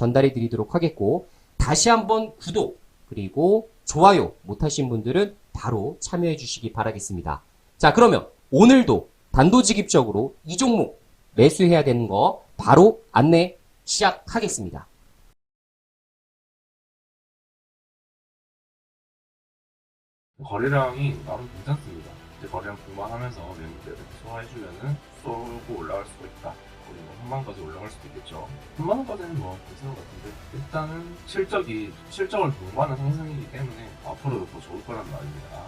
전달해 드리도록 하겠고 다시 한번 구독 그리고 좋아요 못하신 분들은 바로 참여해 주시기 바라겠습니다. 자 그러면 오늘도 단도직입적으로 이 종목 매수해야 되는 거 바로 안내 시작하겠습니다. 거래량이 나름 괜찮습니다. 거래량 분만하면서 매물대를 소화해주면은 쏘고 올라갈 수도 있다. 거의 뭐 한만까지 올라갈 수도 있겠죠. 한만 원까지는 뭐 괜찮은 것 같은데 일단은 실적이 실적을 동반한 상승이기 때문에 앞으로도 더 좋을 거란 말입니다.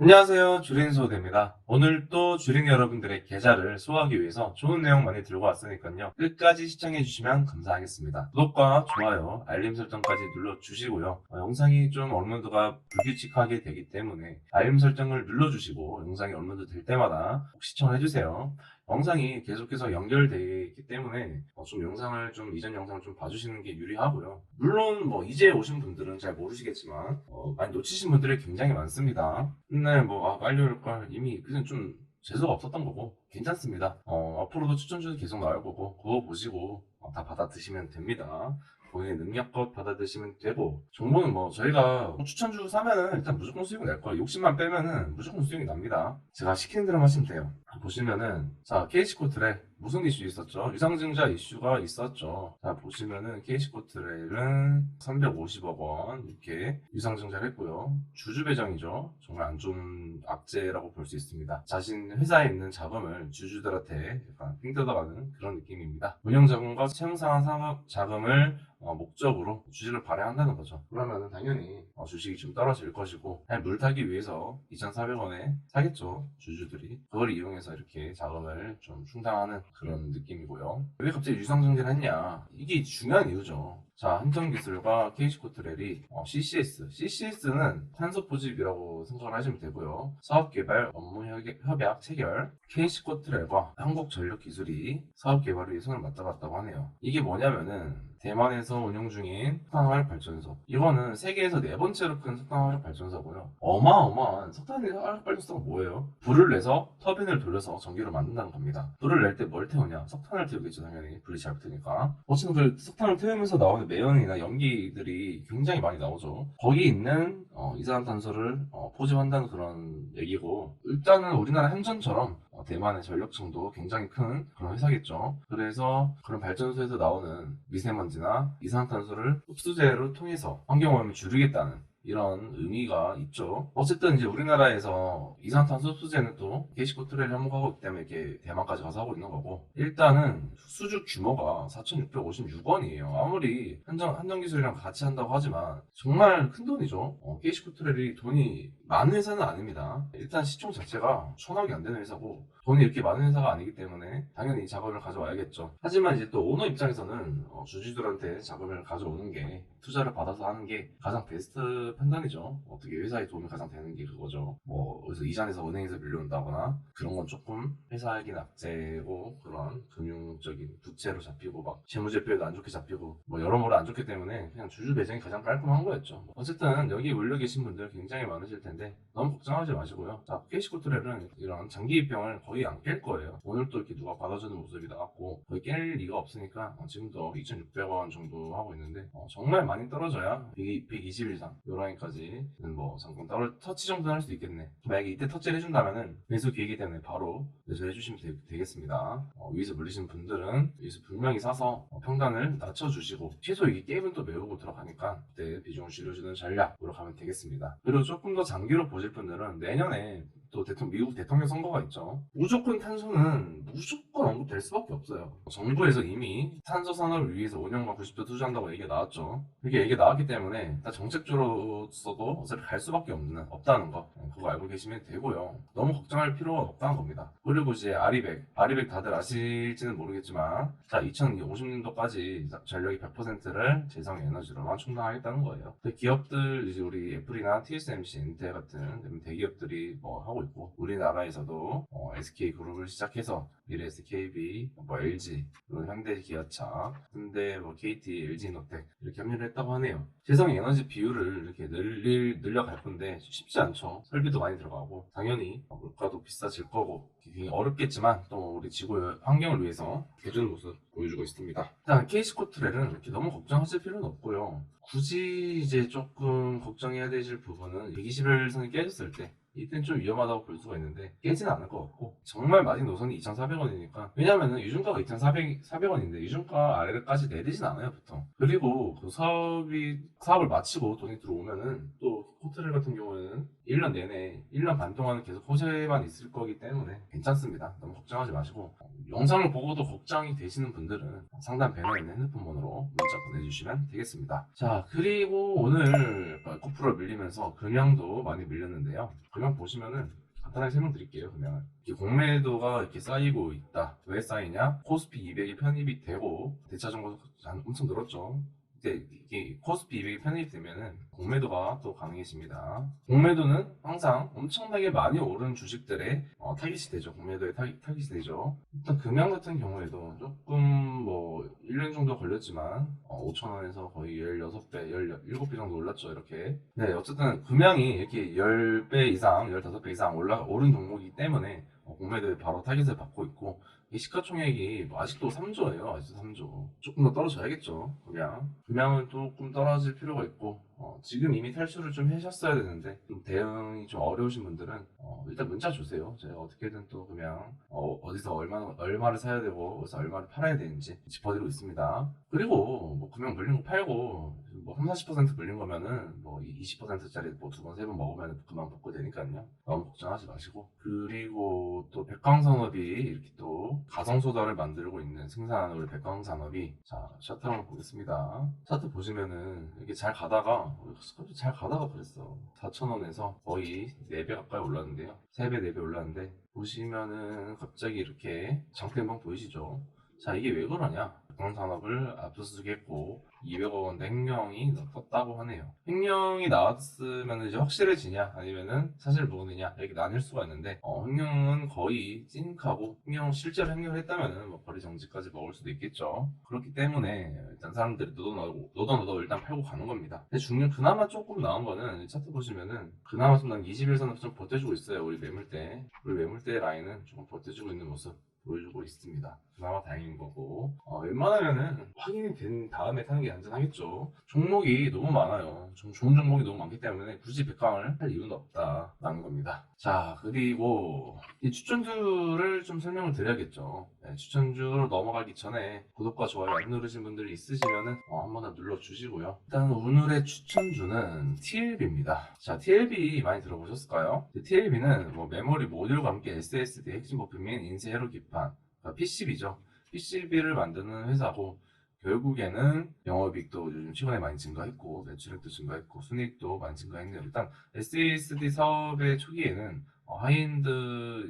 안녕하세요. 주린소대입니다. 오늘 또 주린 여러분들의 계좌를 소화하기 위해서 좋은 내용 많이 들고 왔으니까요. 끝까지 시청해주시면 감사하겠습니다. 구독과 좋아요, 알림 설정까지 눌러주시고요. 어, 영상이 좀 업로드가 불규칙하게 되기 때문에 알림 설정을 눌러주시고 영상이 업로드 될 때마다 꼭 시청해주세요. 영상이 계속해서 연결되어 있기 때문에 어, 좀 영상을 좀 이전 영상을 좀 봐주시는 게 유리하고요. 물론 뭐 이제 오신 분들은 잘 모르시겠지만 어, 많이 놓치신 분들이 굉장히 많습니다. 맨날 뭐 아, 빨리 올걸 이미 그냥 좀 재수가 없었던 거고 괜찮습니다. 어, 앞으로도 추천주 계속 나올 거고 그거 보시고 어, 다 받아 드시면 됩니다. 본인의 능력껏 받아 드시면 되고 정보는 뭐 저희가 추천주 사면은 일단 무조건 수익 낼 거예요. 욕심만 빼면은 무조건 수익이 납니다. 제가 시키는 대로 하시면 돼요. 보시면은 자 KC코트레 무슨 이슈 있었죠? 유상증자 이슈가 있었죠. 자 보시면은 KC코트레는 350억 원 이렇게 유상증자를 했고요. 주주 배정이죠. 정말 안 좋은 악재라고 볼 수 있습니다. 자신 회사에 있는 자금을 주주들한테 약간 삥 뜯어가는 그런 느낌입니다. 운영 자금과 채용 상환 상업 자금을 어, 목적으로 주식을 발행한다는 거죠. 그러면 당연히 어, 주식이 좀 떨어질 것이고 물 타기 위해서 2,400원에 사겠죠 주주들이 그걸 이용해서 이렇게 자금을 좀 충당하는 그런 느낌이고요. 왜 갑자기 유상증자를 했냐? 이게 중요한 이유죠. 자, 한정기술과 KC코트렐이 어, CCS, CCS는 탄소 포집이라고 생각을 하시면 되고요. 사업개발, 업무 협약, 협약 체결, KC코트렐과 한국전력기술이 사업개발을 손을 맞잡았다고 하네요. 이게 뭐냐면은 대만에서 운영 중인 석탄화력 발전소. 이거는 세계에서 네 번째로 큰 석탄화력 발전소고요. 어마어마한 석탄화력 발전소가 뭐예요? 불을 내서 터빈을 돌려서 전기를 만든다는 겁니다. 불을 낼 때 뭘 태우냐? 석탄을 태우겠죠, 당연히. 불이 잘 붙으니까. 어쨌든 그 석탄을 태우면서 나오는 매연이나 연기들이 굉장히 많이 나오죠. 거기 있는 어, 이산화탄소를 어, 포집한다는 그런 얘기고 일단은 우리나라 행전처럼 어, 대만의 전력층도 굉장히 큰 그런 회사겠죠. 그래서 그런 발전소에서 나오는 미세먼지나 이산화탄소를 흡수제로 통해서 환경오염을 줄이겠다는 이런 의미가 있죠. 어쨌든 이제 우리나라에서 이산탄소 흡수제는 또 게시코 트레를 한목하고 있기 때문에 이렇게 대만까지 가서 하고 있는 거고 일단은 수주 규모가 4,656원이에요. 아무리 한정 한정기술이랑 같이 한다고 하지만 정말 큰 돈이죠. 어, 게시코 트레이 돈이 많은 회사는 아닙니다. 일단 시총 자체가 천억이 안 되는 회사고 돈이 이렇게 많은 회사가 아니기 때문에 당연히 자금을 가져와야겠죠. 하지만 이제 또 오너 입장에서는 어, 주주들한테 자금을 가져오는 게 투자를 받아서 하는 게 가장 베스트 판단이죠. 어떻게 회사에 도움이 가장 되는 게 그거죠. 뭐 그래서 이전에서 은행에서 빌려온다거나 그런 건 조금 회사에게 낙제고 그런 금융적인 부채로 잡히고 막 재무제표에도 안 좋게 잡히고 뭐 여러모로 안 좋기 때문에 그냥 주주 배정이 가장 깔끔한 거였죠. 어쨌든 여기 몰려 계신 분들 굉장히 많으실 텐데 너무 걱정하지 마시고요. 자, 캐시코트렐은 이런 장기 입병을 거의 안 깰 거예요. 오늘 또 이렇게 누가 받아주는 모습이 나왔고 거의 깰 리가 없으니까 어, 지금도 2,600원 정도 하고 있는데 어, 정말 많이 떨어져야 100, 120일 이상 요라인까지는 뭐 잠깐 떨어 터치 정도는 할 수 있겠네. 만약에 이때 터치를 해준다면은 매수 기회이기 때문에 바로 매수해 주시면 되, 겠습니다 위에서 물리신 분들은 위에서 분명히 사서 어, 평단을 낮춰주시고 최소 이게 게임은 또 메우고 들어가니까 그때 비중을 줄여주는 전략으로 가면 되겠습니다. 그리고 조금 더 장 기로 보실 분들은 내년에 또 대통령, 미국 대통령 선거가 있죠. 무조건 탄소는 무조건 언급될 수밖에 없어요. 정부에서 이미 탄소 산업을 위해서 5년간 90조 투자한다고 얘기가 나왔죠. 이게 얘기가 나왔기 때문에 다 정책적으로서도 어차피 갈 수밖에 없는, 없다는 거. 어, 그거 알고 계시면 되고요. 너무 걱정할 필요가 없다는 겁니다. 그리고 이제 아리백. 아리백 다들 아실지는 모르겠지만, 자, 2050년도까지 전력이 100%를 재생 에너지로만 충당하겠다는 거예요. 기업들, 이제 우리 애플이나 TSMC, 인텔 같은 대기업들이 뭐 하고 있고, 우리나라에서도 어, SK 그룹을 시작해서 미래 SKB, 뭐 LG, 그리고 현대 기아차, 현대 뭐 KT, LG 노텍 이렇게 합류를 했다고 하네요. 재생 에너지 비율을 이렇게 늘릴, 늘려갈 건데 쉽지 않죠. 설비도 많이 들어가고 당연히 물가도 비싸질 거고 굉장히 어렵겠지만 또 우리 지구의 환경을 위해서 해주는 모습 보여주고 있습니다. 일단 케이스코트렐은 이렇게 너무 걱정하실 필요는 없고요. 굳이 이제 조금 걱정해야 되실 부분은 120일선이 깨졌을 때 이때는 좀 위험하다고 볼 수가 있는데 깨지는 않을 것 같고 정말 마진 노선이 2,400원이니까 왜냐면은 유중가가 2,400, 400원인데 유중가 아래까지 내리진 않아요 보통. 그리고 그 사업이 사업을 마치고 돈이 들어오면은 또 호텔 같은 경우에는 1년 내내 1년 반 동안은 계속 호재만 있을 거기 때문에 괜찮습니다. 너무 걱정하지 마시고 영상을 보고도 걱정이 되시는 분들은 상단 배너에 있는 핸드폰 번호로 문자 보내주시면 되겠습니다 자 그리고 오늘 코프로 밀리면서 금양도 많이 밀렸는데요 금양 보시면은 간단하게 설명드릴게요. 그냥 공매도가 이렇게 쌓이고 있다. 왜 쌓이냐? 코스피 200이 편입이 되고 대차 정보 엄청 늘었죠. 근데 이게 코스피 200이 편입이 되면은 공매도가 또 가능해집니다. 공매도는 항상 엄청나게 많이 오른 주식들의 어, 타깃이 되죠. 공매도의 타깃, 타깃이 되죠. 일단 금양 같은 경우에도 조금 뭐 1년 정도 걸렸지만 5천 원에서 거의 16배, 17배 정도 올랐죠. 이렇게. 네, 어쨌든 금양이 이렇게 10배 이상, 15배 이상 올라 오른 종목이기 때문에 어, 공매도에 바로 타깃을 받고 있고 이 시가총액이 뭐 아직도 3조예요. 아직도 3조. 조금 더 떨어져야겠죠. 그냥. 금양은 조금 떨어질 필요가 있고 어, 지금 이미 탈출을 좀 하셨어야 되는데 좀 대응이 좀 어려우신 분들은 어, 일단 문자 주세요. 제가 어떻게든 또 그냥 어, 어디서 얼마 얼마를 사야 되고 어디서 얼마를 팔아야 되는지 짚어드리고 있습니다. 그리고 뭐 금양 물린 거 팔고 뭐 3, 40% 물린 거면은 뭐 20%짜리 뭐 두 번 세 번 먹으면 그만 먹고 되니까요. 너무 걱정하지 마시고 그리고 또 백광산업이 이렇게 또 가성 소다를 만들고 있는 생산하는 우리 백광 산업이 자 차트 한번 보겠습니다. 차트 보시면은 이렇게 잘 가다가 갑자기 잘 가다가 그랬어. 4,000원에서 거의 4배 가까이 올랐는데요. 3배, 4배 올랐는데 보시면은 갑자기 이렇게 장대방 보이시죠? 자 이게 왜 그러냐? 백광 산업을 압수수색했고 200억 원대 횡령이 떴다고 하네요. 횡령이 나왔으면 이제 확실해지냐 아니면은 사실 모르느냐 이렇게 나뉠 수가 있는데 어, 횡령은 거의 찐하고 횡령 실제로 횡령을 했다면은 뭐 거리 정지까지 먹을 수도 있겠죠. 그렇기 때문에 일단 사람들이 너도너도 너도너도 일단 팔고 가는 겁니다. 근데 중요 그나마 조금 나은 거는 이 차트 보시면은 그나마 좀난 21선을 좀 버텨주고 있어요. 우리 매물대 우리 매물대 라인은 조금 버텨주고 있는 모습. 보여주고 있습니다. 그나마 다행인 거고 어, 웬만하면은 확인이 된 다음에 타는 게 안전하겠죠. 종목이 너무 많아요. 좀 좋은 종목이 너무 많기 때문에 굳이 백강을 할 이유는 없다라는 겁니다. 자 그리고 이 추천주를 좀 설명을 드려야겠죠. 네, 추천주로 넘어가기 전에 구독과 좋아요 안 누르신 분들이 있으시면은 어, 한 번 더 눌러주시고요. 일단 오늘의 추천주는 TLB입니다. 자 TLB 많이 들어보셨을까요? TLB는 뭐 메모리 모듈과 함께 SSD 핵심 부품인 인쇄 회로 기판 PCB죠. PCB를 만드는 회사고 결국에는 영업이익도 요즘 최근에 많이 증가했고 매출액도 증가했고 순이익도 많이 증가했네요. 일단 SSD 사업의 초기에는 어, 하이엔드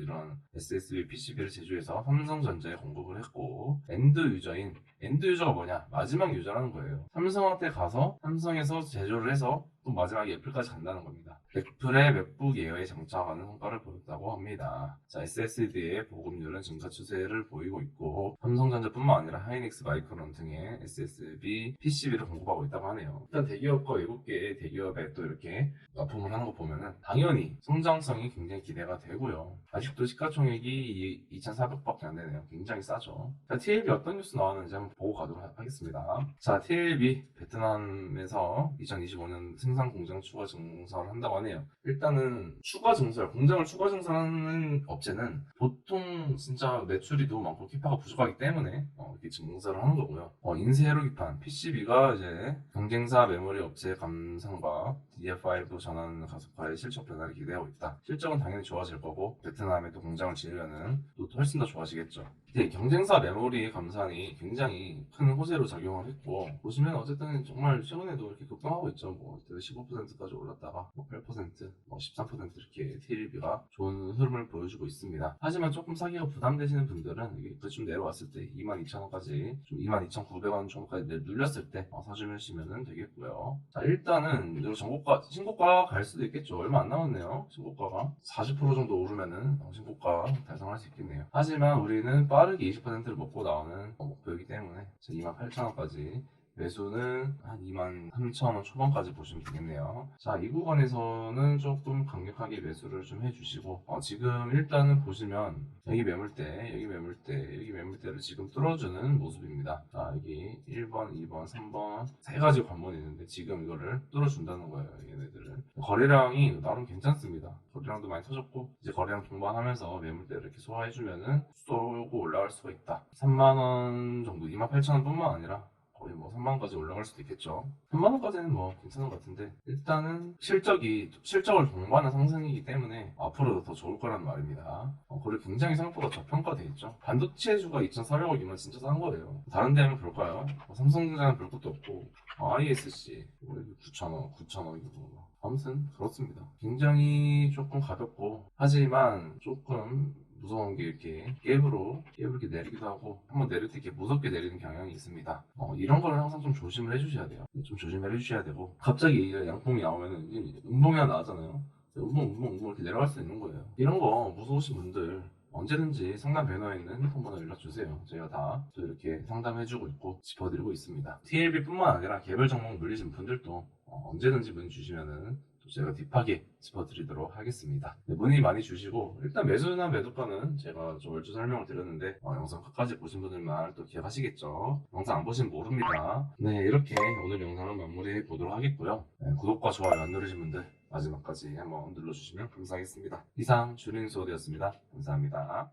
이런 SSD PCB를 제조해서 삼성전자에 공급을 했고 엔드 유저인 엔드 유저가 뭐냐 마지막 유저라는 거예요. 삼성한테 가서 삼성에서 제조를 해서 또 마지막에 애플까지 간다는 겁니다. 애플의 맥북 에어에 장착하는 성과를 보였다고 합니다. 자, SSD의 보급률은 증가 추세를 보이고 있고 삼성전자뿐만 아니라 하이닉스 마이크론 등의 SSD PCB를 공급하고 있다고 하네요. 일단 대기업과 외국계 대기업에 또 이렇게 납품을 하는 거 보면은 당연히 성장성이 굉장히 기대가 되고요. 아직도 시가총액이 2,400밖에 안 되네요. 굉장히 싸죠. 자, TLB 어떤 뉴스 나왔는지 한번 보고 가도록 하겠습니다. 자, TLB 베트남에서 2025년 생산 공장 추가 증설을 한다고 하네요. 일단은 추가 증설, 공장을 추가 증설하는 업체는 보통 진짜 매출이 너무 많고 키파가 부족하기 때문에 어, 이렇게 증설을 하는 거고요. 어, 인쇄 회로 기판 PCB가 이제 경쟁사 메모리 업체 감상과 DDR5도 전환 가속화의 실적 변화를 기대하고 있다. 실적은 당연히 좋아질 거고 베트남에 또 공장을 지으려는 또 훨씬 더 좋아지겠죠. 근데 경쟁사 메모리 감산이 굉장히 큰 호재로 작용을 했고 보시면 어쨌든 정말 최근에도 이렇게 급등하고 있죠. 뭐 15%까지 올랐다가 뭐 8%, 뭐 13% 이렇게 TLB가 좋은 흐름을 보여주고 있습니다. 하지만 조금 사기가 부담되시는 분들은 이게 그좀 내려왔을 때 22,000원까지 좀 22,900원 정도까지 내- 눌렸을 때 어, 사주시면 되겠고요. 자 일단은 정고가 신고가 갈 수도 있겠죠. 얼마 안 남았네요. 신고가가 40% 정도 오르면은 어, 신고가 달성할 수 있겠네요. 하지만 우리는 빠르게 20%를 먹고 나오는 어, 목표이기 때문에 28,000원까지 매수는 한 23,000원 초반까지 보시면 되겠네요. 자, 이 구간에서는 조금 강력하게 매수를 좀 해주시고, 어, 지금 일단은 보시면, 여기 매물대, 여기 매물대, 여기 매물대를 지금 뚫어주는 모습입니다. 자, 여기 1번, 2번, 3번, 세 가지 관문이 있는데, 지금 이거를 뚫어준다는 거예요, 얘네들을. 거래량이 나름 괜찮습니다. 거래량도 많이 터졌고, 이제 거래량 동반하면서 매물대를 이렇게 소화해주면은 쏘고 올라갈 수가 있다. 3만 원 정도, 28,000원 뿐만 아니라, 거의 뭐 3만원까지 올라갈 수도 있겠죠. 3만원까지는 뭐 괜찮은 것 같은데 일단은 실적이 실적을 동반한 상승이기 때문에 앞으로도 더 좋을 거라는 말입니다. 어, 거래 굉장히 생각보다 저평가돼 있죠. 반도체주가 2,400억이면 진짜 싼 거예요. 다른 데는 볼까요? 뭐 삼성전자는 볼 것도 없고 어, ISC 뭐 9,000원, 9,000원이고 뭐 아무튼 그렇습니다. 굉장히 조금 가볍고 하지만 조금 무서운 게 이렇게 갭으로 갭을 이렇게 내리기도 하고 한번 내릴 때 이렇게 무섭게 내리는 경향이 있습니다. 어, 이런 거는 항상 좀 조심을 해주셔야 돼요. 좀 조심을 해주셔야 되고 갑자기 양봉이 나오면은 음봉이 하나 나왔잖아요. 음봉, 음봉, 음봉 이렇게 내려갈 수 있는 거예요. 이런 거 무서우신 분들 언제든지 상담 배너에 있는 핸드폰 번호 연락주세요. 저희가 다 또 이렇게 상담해주고 있고 짚어드리고 있습니다. TLB뿐만 아니라 개별 종목 물리신 분들도 어, 언제든지 문의 주시면은 또 제가 딥하게 짚어드리도록 하겠습니다. 네, 문의 많이 주시고 일단 매수나 매도가는 제가 좀 얼추 설명을 드렸는데 어, 영상 끝까지 보신 분들만 또 기억하시겠죠. 영상 안 보시면 모릅니다. 네 이렇게 오늘 영상을 마무리해 보도록 하겠고요. 네, 구독과 좋아요 안 누르신 분들 마지막까지 한번 눌러주시면 감사하겠습니다. 이상 주린 수호되었습니다. 감사합니다.